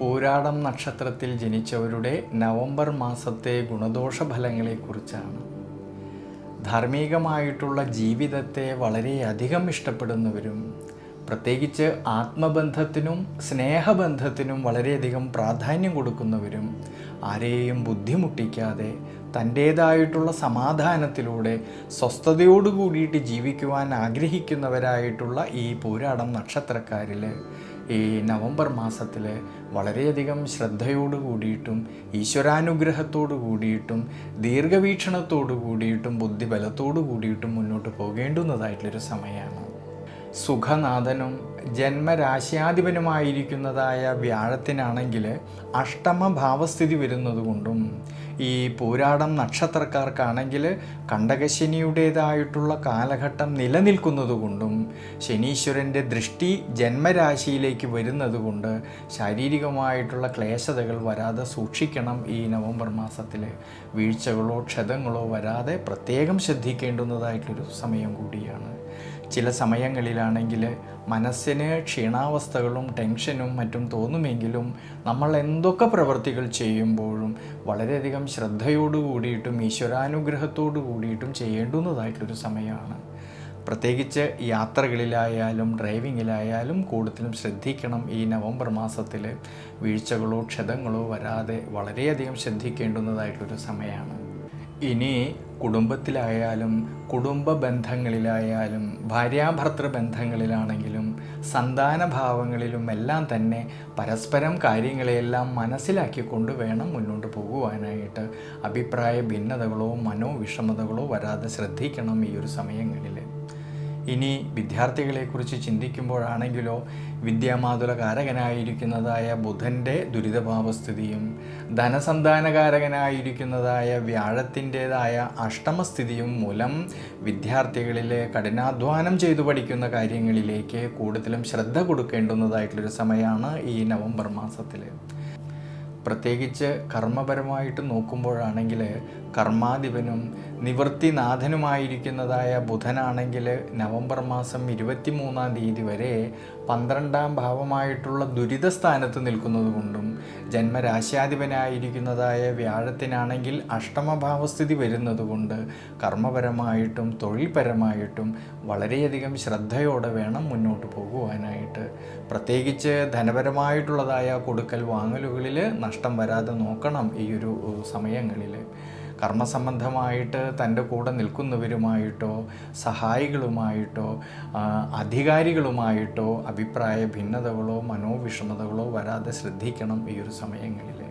പൂരാടം നക്ഷത്രത്തിൽ ജനിച്ചവരുടെ നവംബർ മാസത്തെ ഗുണദോഷ ഫലങ്ങളെക്കുറിച്ചാണ് ധാർമ്മികമായിട്ടുള്ള ജീവിതത്തെ വളരെയധികം ഇഷ്ടപ്പെടുന്നവരും പ്രത്യേകിച്ച് ആത്മബന്ധത്തിനും സ്നേഹബന്ധത്തിനും വളരെയധികം പ്രാധാന്യം കൊടുക്കുന്നവരും ആരെയും ബുദ്ധിമുട്ടിക്കാതെ തന്റേതായിട്ടുള്ള സമാധാനത്തിലൂടെ സ്വസ്ഥതയോടു കൂടിയിട്ട് ജീവിക്കുവാൻ ആഗ്രഹിക്കുന്നവരായിട്ടുള്ള ഈ പൂരാടം നക്ഷത്രക്കാരിൽ ഈ നവംബർ മാസത്തിൽ വളരെയധികം ശ്രദ്ധയോട് കൂടിയിട്ടും ഈശ്വരാനുഗ്രഹത്തോടു കൂടിയിട്ടും ദീർഘവീക്ഷണത്തോടു കൂടിയിട്ടും ബുദ്ധിബലത്തോടു കൂടിയിട്ടും മുന്നോട്ട് പോകേണ്ടുന്നതായിട്ടുള്ളൊരു സമയമാണ്. സുഖനാഥനും ജന്മരാശ്യാധിപനുമായിരിക്കുന്നതായ വ്യാഴത്തിനാണെങ്കിൽ അഷ്ടമ ഭാവസ്ഥിതി വരുന്നതുകൊണ്ടും ഈ പോരാടം നക്ഷത്രക്കാർക്കാണെങ്കിൽ കണ്ടകശനിയുടേതായിട്ടുള്ള കാലഘട്ടം നിലനിൽക്കുന്നതുകൊണ്ടും ശനീശ്വരന്റെ ദൃഷ്ടി ജന്മരാശിയിലേക്ക് വരുന്നതുകൊണ്ട് ശാരീരികമായിട്ടുള്ള ക്ലേശതകൾ വരാതെ സൂക്ഷിക്കണം ഈ നവംബർ മാസത്തിൽ. വീഴ്ചകളോ ക്ഷതങ്ങളോ വരാതെ പ്രത്യേകം ശ്രദ്ധിക്കേണ്ടുന്നതായിട്ടൊരു സമയം കൂടിയാണ്. ചില സമയങ്ങളിലാണെങ്കിൽ മനസ്സിന് ക്ഷീണാവസ്ഥകളും ടെൻഷനും മറ്റും തോന്നുമെങ്കിലും നമ്മൾ എന്തൊക്കെ പ്രവൃത്തികൾ ചെയ്യുമ്പോഴും വളരെയധികം ശ്രദ്ധയോടു കൂടിയിട്ടും ഈശ്വരാനുഗ്രഹത്തോടു കൂടിയിട്ടും ചെയ്യേണ്ടുന്നതായിട്ടൊരു സമയമാണ്. പ്രത്യേകിച്ച് യാത്രകളിലായാലും ഡ്രൈവിങ്ങിലായാലും കൂടുതലും ശ്രദ്ധിക്കണം ഈ നവംബർ മാസത്തിൽ. വീഴ്ചകളോ ക്ഷതങ്ങളോ വരാതെ വളരെയധികം ശ്രദ്ധിക്കേണ്ടുന്നതായിട്ടൊരു സമയമാണ്. ഇനി കുടുംബത്തിലായാലും കുടുംബ ബന്ധങ്ങളിലായാലും ഭാര്യാഭർത്തൃ ബന്ധങ്ങളിലാണെങ്കിലും സന്താന ഭാവങ്ങളിലും എല്ലാം തന്നെ പരസ്പരം കാര്യങ്ങളെയെല്ലാം മനസ്സിലാക്കിക്കൊണ്ട് വേണം മുന്നോട്ട് പോകുവാനായിട്ട്. അഭിപ്രായ ഭിന്നതകളോ മനോവിഷമതകളോ വരാതെ ശ്രദ്ധിക്കണം ഈ ഒരു സമയങ്ങളിൽ ഇനി വിദ്യാർത്ഥികളെക്കുറിച്ച് ചിന്തിക്കുമ്പോഴാണെങ്കിലോ വിദ്യാമാതുലകാരകനായിരിക്കുന്നതായ ബുധന്റെ ദുരിതഭാവസ്ഥിതിയും ധനസന്താനകാരകനായിരിക്കുന്നതായ വ്യാഴത്തിന്റേതായ അഷ്ടമസ്ഥിതിയും മൂലം വിദ്യാർത്ഥികളിലെ കഠിനാധ്വാനം ചെയ്തു പഠിക്കുന്ന കാര്യങ്ങളിലേക്ക് കൂടുതലും ശ്രദ്ധ കൊടുക്കേണ്ടുന്നതായിട്ടുള്ളൊരു സമയമാണ് ഈ നവംബർ മാസത്തിൽ പ്രത്യേകിച്ച് കർമ്മപരമായിട്ട് നോക്കുമ്പോഴാണെങ്കിൽ കർമാധിപനും നിവൃത്തിനാഥനുമായിരിക്കുന്നതായ ബുധനാണെങ്കിൽ നവംബർ മാസം ഇരുപത്തി മൂന്നാം തീയതി വരെ പന്ത്രണ്ടാം ഭാവമായിട്ടുള്ള ദുരിത സ്ഥാനത്ത് നിൽക്കുന്നത് കൊണ്ടും ജന്മരാശ്യാധിപനായിരിക്കുന്നതായ വ്യാഴത്തിനാണെങ്കിൽ അഷ്ടമഭാവസ്ഥിതി വരുന്നതുകൊണ്ട് കർമ്മപരമായിട്ടും തൊഴിൽപരമായിട്ടും വളരെയധികം ശ്രദ്ധയോടെ വേണം മുന്നോട്ട് പോകുവാനായിട്ട് പ്രത്യേകിച്ച് ധനപരമായിട്ടുള്ളതായ കൊടുക്കൽ വാങ്ങലുകളിൽ നഷ്ടം വരാതെ നോക്കണം ഈ ഒരു സമയങ്ങളിൽ. കർമ്മസംബന്ധമായിട്ട് തന്റെ കൂടെ നിൽക്കുന്നവരുമായിട്ടോ സഹായികളുമായിട്ടോ അധികാരികളുമായിട്ടോ അഭിപ്രായ ഭിന്നതകളോ മനോവിഷമതകളോ വരാതെ ശ്രദ്ധിക്കണം ഈ ഒരു സമയങ്ങളിൽ.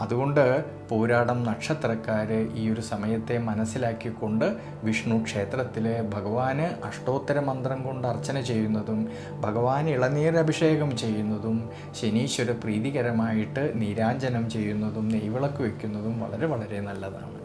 അതുകൊണ്ട് പോരാടം നക്ഷത്രക്കാർ ഈ ഒരു സമയത്തെ മനസ്സിലാക്കിക്കൊണ്ട് വിഷ്ണു ക്ഷേത്രത്തിൽ ഭഗവാന് അഷ്ടോത്തര മന്ത്രം കൊണ്ട് അർച്ചന ചെയ്യുന്നതും ഭഗവാൻ ഇളനീരഭിഷേകം ചെയ്യുന്നതും ശനീശ്വര പ്രീതികരമായിട്ട് നീരാഞ്ജനം ചെയ്യുന്നതും നെയ്വിളക്ക് വയ്ക്കുന്നതും വളരെ വളരെ നല്ലതാണ്.